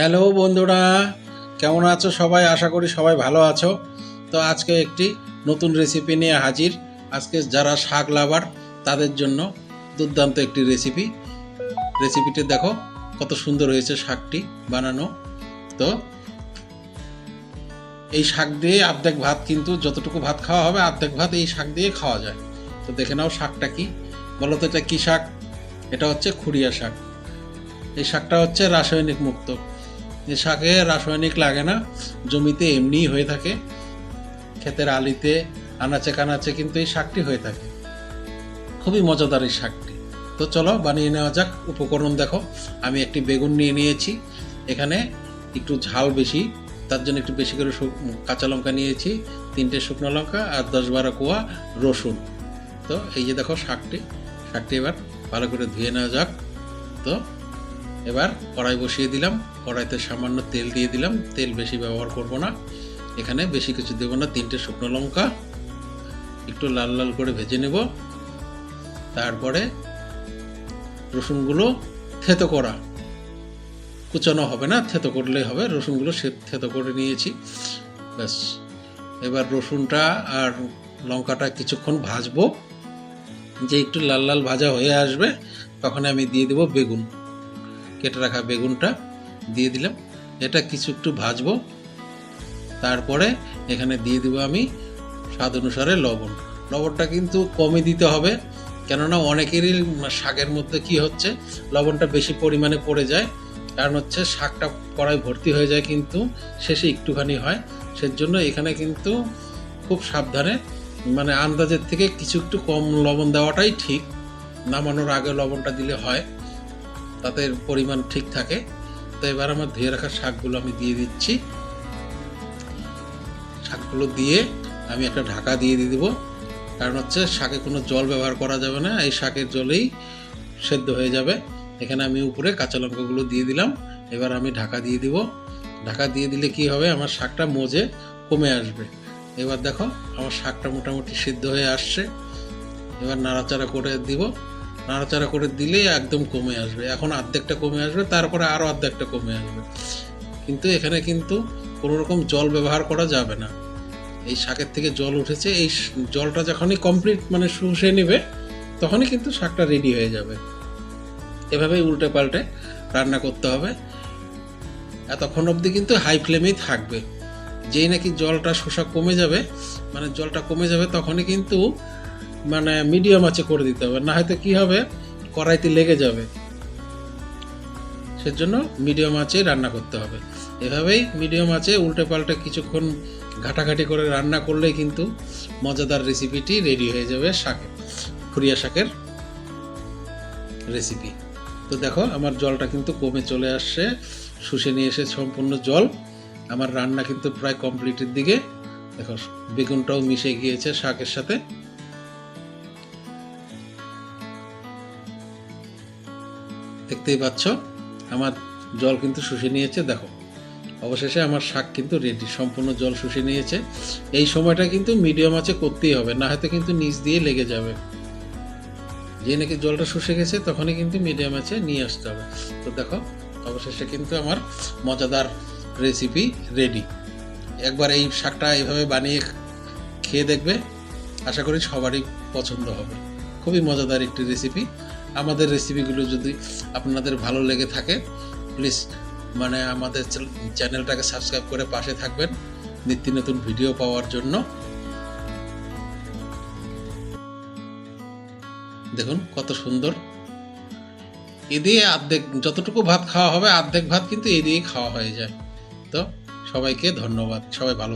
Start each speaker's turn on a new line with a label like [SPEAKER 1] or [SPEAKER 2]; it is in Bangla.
[SPEAKER 1] হ্যালো বন্ধুরা, কেমন আছো সবাই? আশা করি সবাই ভালো আছো। তো আজকে একটি নতুন রেসিপি নিয়ে হাজির। আজকে যারা শাক লাভার, তাদের জন্য দুর্দান্ত একটি রেসিপি রেসিপিটি দেখো, কত সুন্দর হয়েছে শাকটি বানানো। তো এই শাক দিয়ে অর্ধেক ভাত কিন্তু যতটুকু ভাত খাওয়া হবে, অর্ধেক ভাত এই শাক দিয়ে খাওয়া যায়। তো দেখে নাও শাকটা কি। বলো তো এটা কী শাক? এটা হচ্ছে খুড়িয়া শাক। এই শাকটা হচ্ছে রাসায়নিক মুক্ত। এই শাকে রাসায়নিক লাগে না, জমিতে এমনিই হয়ে থাকে, ক্ষেতের আলিতে, আনাচে কানাচে কিন্তু এই শাকটি হয়ে থাকে। খুবই মজাদার এই শাকটি। তো চলো বানিয়ে নেওয়া যাক, উপকরণ দেখো। আমি একটি বেগুন নিয়ে নিয়েছি। এখানে একটু ঝাল বেশি, তার জন্য একটু বেশি করে কাঁচা লঙ্কা নিয়েছি, তিনটে শুকনো লঙ্কা আর দশ বারো কোয়া রসুন। তো এই যে দেখো শাকটি শাকটি এবার ভালো করে ধুয়ে নেওয়া যাক। তো এবার কড়াই বসিয়ে দিলাম। কড়াইতে সামান্য তেল দিয়ে দিলাম। তেল বেশি ব্যবহার করব না। এখানে বেশি কিছু দেবো না। তিনটে শুকনো লঙ্কা, একটু লাল লাল করে ভেজে নেব। তারপরে রসুনগুলো থেতো করা। কুচানো হবে না, থেতো করলেই হবে। রসুনগুলো সে থেতো করে নিয়েছি। ব্যাস। এবার রসুনটা আর লঙ্কাটা কিছুক্ষণ ভাজবো। যে একটু লাল লাল ভাজা হয়ে আসবে তখন আমি দিয়ে দেবো বেগুন। কেটে রাখা বেগুনটা। দিয়ে দিলাম। এটা কিছু একটু ভাজবো। তারপরে এখানে দিয়ে দেবো আমি স্বাদ অনুসারে লবণ। লবণটা কিন্তু কমই দিতে হবে, কেননা অনেকেরই শাকের মধ্যে কি হচ্ছে, লবণটা বেশি পরিমাণে পড়ে যায়। কারণ হচ্ছে শাকটা কড়াই ভর্তি হয়ে যায় কিন্তু শেষে একটুখানি হয়। সেজন্য এখানে কিন্তু খুব সাবধানে মানে আন্দাজের থেকে কিছু একটু কম লবণ দেওয়াটাই ঠিক। নামানোর আগে লবণটা দিলে হয়, তাতে পরিমাণ ঠিক থাকে। তো এবার আমার ধুয়ে রাখা শাকগুলো আমি দিয়ে দিচ্ছি। শাকগুলো দিয়ে আমি একটা ঢাকা দিয়ে দিয়ে দেবো। কারণ হচ্ছে শাকে কোনো জল ব্যবহার করা যাবে না, এই শাকের জলেই সেদ্ধ হয়ে যাবে। এখানে আমি উপরে কাঁচা লঙ্কাগুলো দিয়ে দিলাম। এবার আমি ঢাকা দিয়ে দিব। ঢাকা দিয়ে দিলে কি হবে? আমার শাকটা মজে কমে আসবে। এবার দেখো, আমার শাকটা মোটামুটি সিদ্ধ হয়ে আসছে। এবার নাড়াচাড়া করে দিব। নাড়াচাড়া করে দিলেই একদম কমে আসবে। এখন অর্ধেকটা কমে আসবে, তারপরে আরও অর্ধেকটা কমে আসবে। কিন্তু এখানে কিন্তু কোনো রকম জল ব্যবহার করা যাবে না। এই শাকের থেকে জল উঠেছে, এই জলটা যখনই কমপ্লিট মানে শুষে নেবে, তখনই কিন্তু শাকটা রেডি হয়ে যাবে। এভাবেই উল্টে পাল্টে রান্না করতে হবে। এতক্ষণ অবধি কিন্তু হাই ফ্লেমেই থাকবে। যেই নাকি জলটা শোষা কমে যাবে মানে জলটা কমে যাবে, তখনই কিন্তু মানে মিডিয়াম আঁচে করে দিতে হবে, না হয়তো কি হবে? কড়াইতে লেগে যাবে। সেজন্য মিডিয়াম আঁচে রান্না করতে হবে। এভাবেই মিডিয়াম আঁচে উল্টে পাল্টে কিছুক্ষণ ঘাটাঘাটি করে রান্না করলেই কিন্তু মজাদার রেসিপিটি রেডি হয়ে যাবে শাকের ফুরিয়া শাকের রেসিপি তো দেখো, আমার জলটা কিন্তু কমে চলে আসছে, শুষে নিয়ে এসে সম্পূর্ণ জল। আমার রান্না কিন্তু প্রায় কমপ্লিটের দিকে। দেখো, বেগুনটাও মিশে গিয়েছে শাকের সাথে। দেখতেই পাচ্ছ, আমার জল কিন্তু শুষে নিয়েছে, দেখো। অবশেষে আমার শাক কিন্তু রেডি সম্পূর্ণ জল শুষে নিয়েছে। এই সময়টা কিন্তু মিডিয়াম আছে, করতেই হবে, না হয়তো কিন্তু নিচ দিয়ে লেগে যাবে। যে নাকি জলটা শুষে গেছে, তখনই কিন্তু মিডিয়াম আছে, নিয়ে আসতে হবে। তো দেখো, অবশেষে কিন্তু আমার মজাদার রেসিপি রেডি একবার এই শাকটা এইভাবে বানিয়ে খেয়ে দেখবে, আশা করি সবারই পছন্দ হবে। খুবই মজাদার একটি রেসিপি আমাদের রেসিপিগুলো যদি আপনাদের ভালো লেগে থাকে প্লিজ মানে আমাদের চ্যানেলটাকে সাবস্ক্রাইব করে পাশে থাকবেন। নিত্য নতুন ভিডিও পাওয়ার জন্য। দেখুন কত সুন্দর। এ দিয়ে অর্ধেক যতটুকু ভাত খাওয়া হবে অর্ধেক ভাত কিন্তু এ দিয়েই খাওয়া হয়ে যায়। তো সবাইকে ধন্যবাদ। সবাই ভালো